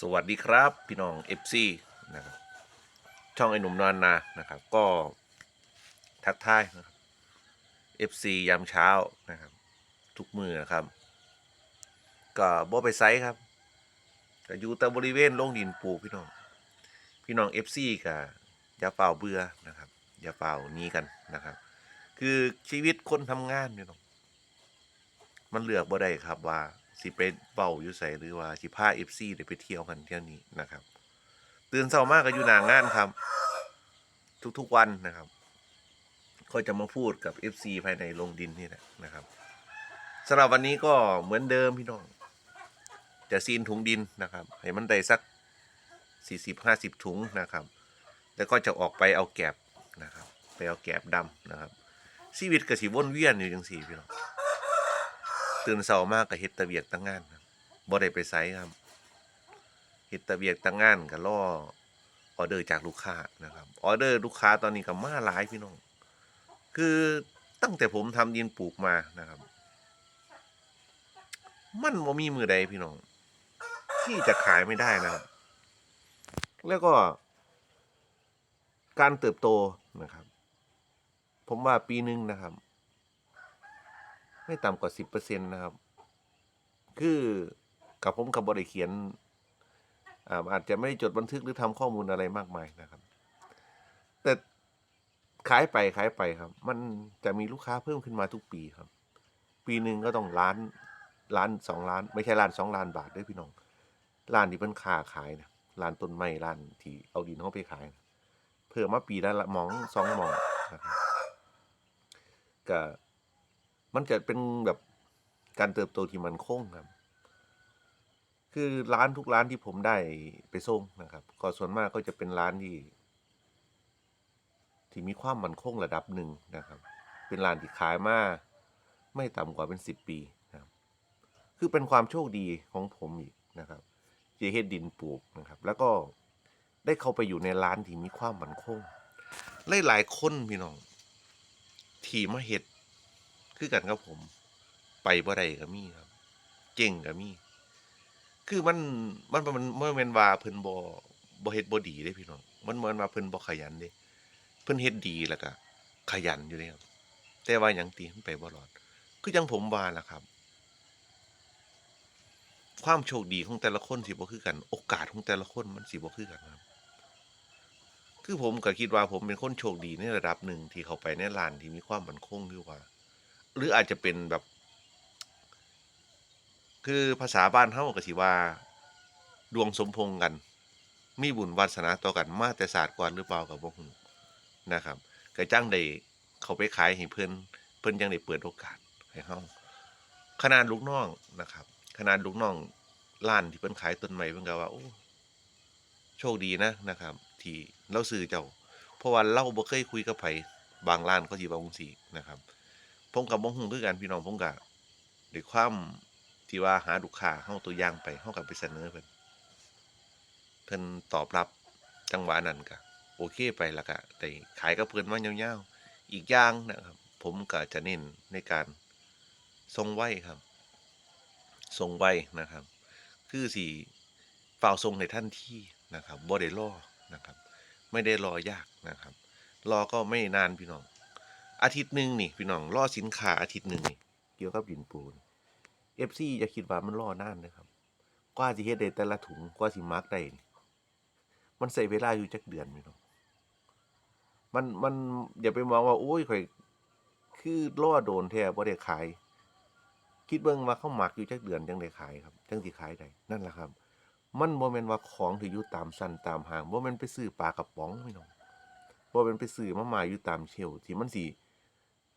สวัสดีครับพี่น้อง FC นะครับ ช่องไอ้หนุ่มนอนนานะครับ ก็ทักทายนะครับ FC ยามเช้านะครับ ทุกมือนะครับ ก็บ่ไปไซส์ครับก็อยู่แต่บริเวณโล่งดินปลูกพี่น้อง พี่น้อง FC ก็อย่าเป่าเบื่อนะครับ อย่าเป่าหนี้กันนะครับ คือชีวิตคนทำงานพี่น้อง มันเลือกบ่ได้ครับว่า สิไปเป่าอยู่ไสหรือว่าสิพา FC ได้ไปเที่ยวกันเที่ยวนี้นะครับ ตื่นเช้ามากก็อยู่หนางงานครับ ทุกๆวันนะครับก็จะมาพูดกับ FC ภายในโรงดินนี่แหละนะครับสำหรับวันนี้ก็เหมือนเดิมพี่น้อง จะซีนถุงดินนะครับ ให้มันได้สัก40-50ถุงนะครับ แล้วก็จะออกไปเอาแกบนะครับ ไปเอาแกบดำนะครับชีวิตก็สิวนเวียนอยู่จังซี่พี่น้อง ตื่นเช้ามากก็เฮ็ดตะเวียกตั้งงานครับบ่ได้ไปไสครับเฮ็ดตะเวียกตั้งงานก็รอออเดอร์จากลูกค้านะครับออเดอร์ลูกค้าตอนนี้ก็มาหลายพี่น้อง คือตั้งแต่ผมทำดินปลูกมานะครับ มันบ่มีมือใดพี่น้อง ที่จะขายไม่ได้นะครับ แล้วก็ การเติบโตนะครับ ผมว่าปีหนึงนะครับ ไม่ต่ำกว่าสิบเปอร์เซ็นต์นะครับ คือกับผมกับบริเขียนอ่าอาจจะไม่ได้จดบันทึกหรือทำข้อมูลอะไรมากมายนะครับ แต่ขายไปขายไปครับ มันจะมีลูกค้าเพิ่มขึ้นมาทุกปีครับ ปีหนึ่งก็ต้องล้านล้านสองล้าน ไม่ใช่ล้านสองล้านบาทด้วยพี่น้องล้านที่เป็นค่าขายนะล้านต้นไม้ล้านที่เอาดินเข้าไปขายนะเพิ่มมาปีละละหมองสองหมองนะครับก็ มันจะเป็นแบบการเติบโตที่มันคงครับ คือร้านทุกร้านที่ผมได้ไปส่งนะครับ ก็ส่วนมากก็จะเป็นร้านที่ ที่มีความมั่นคงระดับหนึ่งนะครับ เป็นร้านที่ขายมาไม่ต่ำกว่าเป็นสิบปีนะครับ คือเป็นความโชคดีของผมอีกนะครับที่เฮ็ดดินปลูกนะครับ แล้วก็ได้เข้าไปอยู่ในร้านที่มีความมั่นคงหลายๆคนพี่น้อง ที่มาเฮ็ด คือกันกับผม ไปบ่ได้ก็มีครับ เก่งก็มี คือมันมันมันมันแม่นว่าเพิ่นบ่บ่เฮ็ดบ่ดีเด้พี่น้องมันเหมือนว่าเพิ่นบ่ขยันเด้เพิ่นเฮ็ดดีแล้วก็ขยันอยู่เด้ครับแต่ว่าหยังตีมันไปบ่รอด คือจังผมว่าล่ะครับ ความโชคดีของแต่ละคนสิบ่คือกัน โอกาสของแต่ละคนมันสิบ่คือกันครับคือผมก็คิดว่าผมเป็นคนโชคดีในระดับหนึ่งที่เข้าไปในร้านที่มีความมั่นคงหรือว่า หรืออาจจะเป็นแบบ คือภาษาบ้านเฮาก็สิว่า ดวงสมพงกัน มีบุญวาสนาต่อกันมาแต่ศาสตร์ก่อนหรือเปล่าก็บ่ฮู้นะครับก็จังได้เขาไปขายให้เพิ่นเพิ่นจังได้เปิดโอกาสให้เฮาขนาดลูกน้องนะครับ ขนาดลูกน้องร้านที่เพิ่นขายต้นไม้เพิ่นก็ว่าโอ้โชคดีนะนะครับ ที่เราซื้อเจ้า เพราะว่าเราบ่เคยคุยกับไผบางร้านเขาสิว่างซี่นะครับ ผมกับบ่ฮู้คือกันพี่น้องผมก็ด้วยความที่ว่าหาลูกค้าเฮาตัวอย่างไปเฮาก็ไปเสนอเพิ่นเพิ่นตอบรับจังหวะนั้นก็โอเคไปแล้วก็ได้ขายกับเพิ่นมายาวๆอีกอย่างนะครับ ผมก็จะเน้นในการส่งไวครับส่งไวนะครับ คือสิเฝ้าส่งในทันที่นะครับบ่ได้รอนะครับ ไม่ได้รอยากนะครับ รอก็ไม่นานพี่น้อง อาทิตย์หนึ่งนี่พี่น้องรอสินค้าอาทิตย์หนึ่งนี่เกี่ยวกับดินปูนเอฟซีจะคิดว่ามันรอนานนะครับ กว่าสิเฮ็ดได้แต่ละถุงกว่าสิมาร์กได้นี่มันใช้เวลาอยู่จักเดือนพี่น้องมันมันอย่าไปมองว่าโอ้ยข่อยคือรอโดนแท้บ่ได้ขาย คิดเบิ่งว่าเขาหมักอยู่จักเดือนจังได้ขายครับจังสิขายได้นั่นแหละครับ มันบ่แม่นว่าของที่อยู่ตามสั้นตามห้างบ่แม่นไปซื้อปลากระป๋องพี่น้องบ่เป็นไปซื้อมามาอยู่ตามเชลที่มันสิ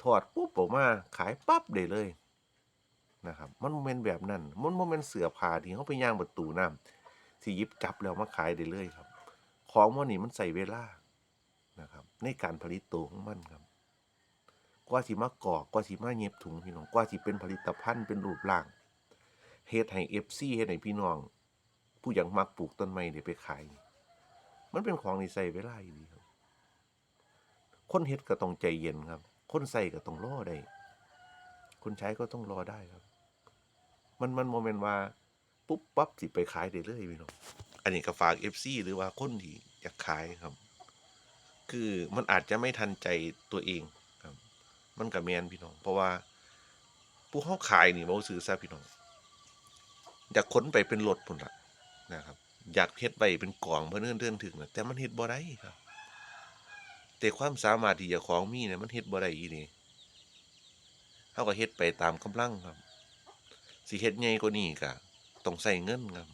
ถอดปุ๊บออกมาขายปั๊บได้เลยนะครับ มันบ่แม่นแบบนั้น มันบ่แม่นเสือผ้าที่เฮาไปย่างประตูน้ำสิหยิบจับแล้วมาขายได้เลยครับ ของพวกนี้มันใช้เวลานะครับ ในการผลิตตัวของมันครับ กว่าสิมากอกกว่าสิมาเย็บถุงพี่น้อง กว่าสิเป็นผลิตภัณฑ์เป็นรูปร่างเฮ็ดให้ FC เฮ็ดให้พี่น้อง ผู้อยากมักปลูกต้นไม้ได้ไปขาย มันเป็นของที่ใช้เวลาอยู่ดีครับ คนเฮ็ดก็ต้องใจเย็นครับ คนใส่ก็ต้องรอได้ คนใช้ก็ต้องรอได้ครับ มันมันโมเมนต์ว่า ปุ๊บปั๊บสิไปขายได้เลยพี่น้องอันนี้ก็ฝาก FC หรือว่าคนที่อยากขายครับ คือมันอาจจะไม่ทันใจตัวเองครับ มันก็แมนพี่น้อง เพราะว่าผู้เฮาขายนี่เว้าซื่อซะพี่น้อง อยากขนไปเป็นรถพุ่นละนะครับ อยากเฮ็ดไว้เป็นกล่องเพิ่นเอิ้นเดินถึงนะแต่มันเฮ็ดบ่ได้ครับ แต่ความสามารถที่เจ้าของมีเนี่ยมันเฮ็ดบ่ได้อีหลีเฮาก็เฮ็ดไปตามกำลังครับ สิเฮ็ดใหญ่กว่านี้ก็ต้องใช้เงินครับ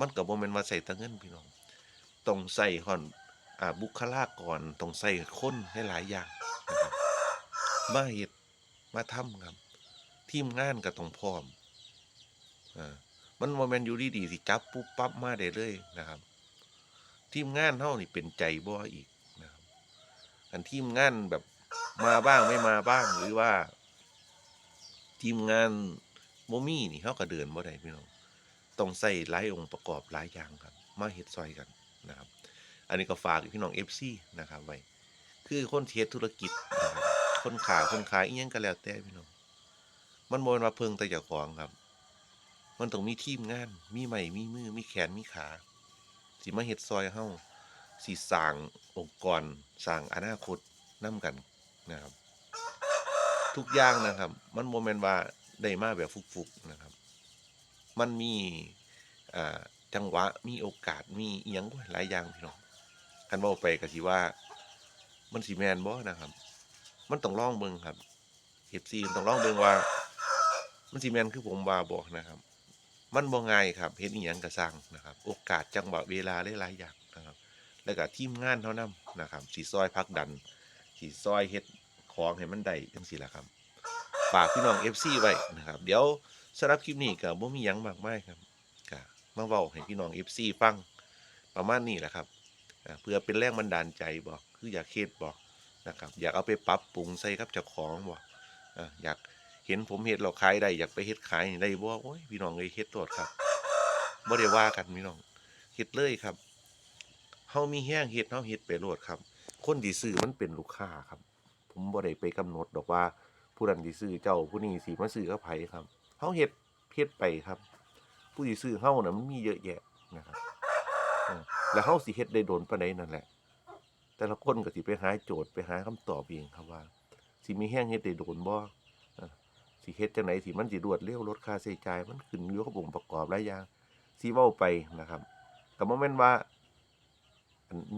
มันก็บ่แม่นว่าใช้แต่เงินพี่น้อง ต้องใช้ฮ้อนอ่าบุคลากรต้องใช้คนหลายๆอย่างนะครับมาเฮ็ดมาทำครับ ทีมงานก็ต้องพร้อมอ่ามันบ่แม่นอยู่ดีๆสิจับปุ๊บปั๊บมาได้เลยนะครับ ทีมงานเฮานี่เป็นใจบ่อีก อันทีมงานแบบมาบ้างไม่มาบ้างหรือว่า ทีมงานบ่มีนี่เฮาก็เดินบ่ได้พี่น้องต้องใช้หลายองค์ประกอบหลายอย่างครับ มาเฮ็ดซอยกันนะครับ อันนี้ก็ฝากพี่น้อง FC นะครับไว้คือคนเฮ็ดธุรกิจนะครับคนค้าคนขายอิหยังก็แล้วแต่พี่น้องมันบ่แม่นว่าเพิ่งแต่เจ้าของครับ มันต้องมีทีมงาน มีไม้มีมือ มีแขน มีขา สิมาเฮ็ดซอยเฮา สิสร้างองค์กรสร้างอนาคตนำกันนะครับ ทุกอย่างนะครับ มันบ่แม่นว่าได้มาแบบฟุกๆนะครับ มันมีจังหวะมีโอกาสมีเอิหยังโอ้หลายอย่างพี่น้องคันว้าไปก็สิว่า มันสิแมนบ่นะครับ มันต้องลองเบิ่งครับ FC ต้องลองเบิ่งว่า มันสิแมนคือผมว่าบ่นะครับ มันบ่ง่ายครับเฮ็ดอิหยังก็สร้างนะครับ โอกาสจังหวะเวลาหลายๆอย่าง แล้วก็ทีมงานเฮานำนนะครับสิซอยผลักดันสิซอยเฮ็ดของให้มันได้จังซี่ละครับฝากพี่น้อง FC ไว้นะครับ เดี๋ยวสำหรับคลิปนี้ก็บ่มีหยังมากมายครับก็มาเว้าให้พี่น้อง FC ฟังประมาณนี้แหละครับเพื่อเป็นแรงบันดาลใจบ่คืออยากเฮ็ดบ่นะครับ อยากเอาไปปรับปรุงใส่กับเจ้าของบอ่าอยากเห็นผมเฮ็ดแล้วขายได้อยากไปเฮ็ดขายได้บ่โอ้ยพี่น้องเอ้ยเฮ็ดโลดครับบ่ได้ว่ากันพี่น้องเฮ็ดเลยครับ เฮามีแรงเฮ็ดเฮาเฮ็ดไปโลดครับ คนที่ซื้อมันเป็นลูกค้าครับ ผมบ่ได้ไปกำหนดดอกว่า ผู้นั้นสิซื้อเจ้าผู้นี้สิมาซื้อกับไผครับเฮาเฮ็ดเฮ็ดไปครับ ผู้ที่ซื้อเฮาน่ะมันมีเยอะแยะนะครับแล้วเฮาสิเฮ็ดได้โดนปานใดนั่นแหละ แต่ละคนก็สิไปหาโจทย์ไปหาคำตอบเองครับว่าสิมีแรงเฮ็ดได้โดนบ่อสิเฮ็ดจังไดสิมันสิรวดเร็วลดค่าใช้จ่ายมันขึ้นอยู่กับองค์ประกอบหลายอย่างสิเว้าไปนะครับก็บ่แม่นว่า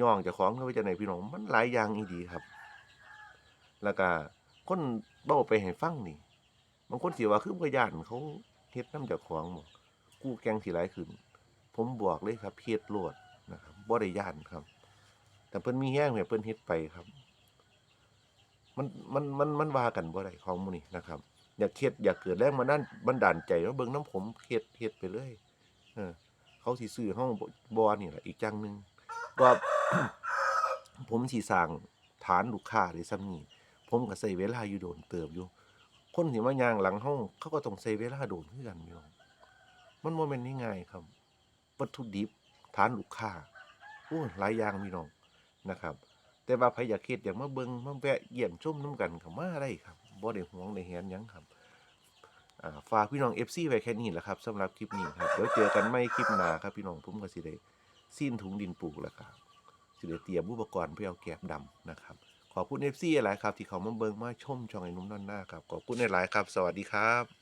ย่องเจ้าของหรือว่าจังไดพี่น้องมันหลายอย่างอีหลีครับ แล้วก็คนเว้าไปให้ฟังนี่บางคนสิว่าคือบ่ย้านเขาเฮ็ดน้ำเจ้าของบ่กู้แกงสิหลายขึ้น ผมบอกเลยครับเฮ็ดโลดนะครับบ่ได้ย้านครับ แต่เพิ่นมีแรงเนี่ยเพิ่นเฮ็ดไปครับ มันมันมันมันว่ากันบ่ได้ของมูนี้นะครับ อยากเฮ็ดอยากเกิดแรงบันดาลบันดาลใจมาเบิ่งน้ำผมเฮ็ดเฮ็ดไปเลยเออ เขาสิซื้อเฮาบ่บ่นี่แหละอีกจังหนึง ว่าผมสิสางฐานลูกค้าได้ส่ำนี้ผมก็ใช้เวลาอยู่โดนเติบอยู่ คนที่มายางหลังเฮาเขาก็ต้องใช้เวลาโดนคือกันพี่น้องมันบ่แม่นง่ายครับ วัตถุดิบฐานลูกค้าโอ้ยหลายอย่างพี่น้องนะครับ แต่ว่าใครอยากเฮ็ดอยากมาเบิงมาแวะเยี่ยมชมนํกันก็มาได้ครับบ่ได้ห่วงได้แหนยังครับอ่าฝากพี่น้อง FC ไว้แค่นี้แหละครับสำหรับคลิปนี้ครับเดี๋ยวเจอกันใหม่คลิปหน้าครับพี่น้องผมก็สิได้ สิ้นถุงดินปลูกแล้วครับสิเดเตรียมอุปกรณ์เพื่อเอาแกบดำนะครับ ขอบคุณ FC หลายครับ ที่เขามาเบิ่งมาชมช่องไอ้นุ่มนั่นหน้าครับ ขอบคุณหลายครับ สวัสดีครับ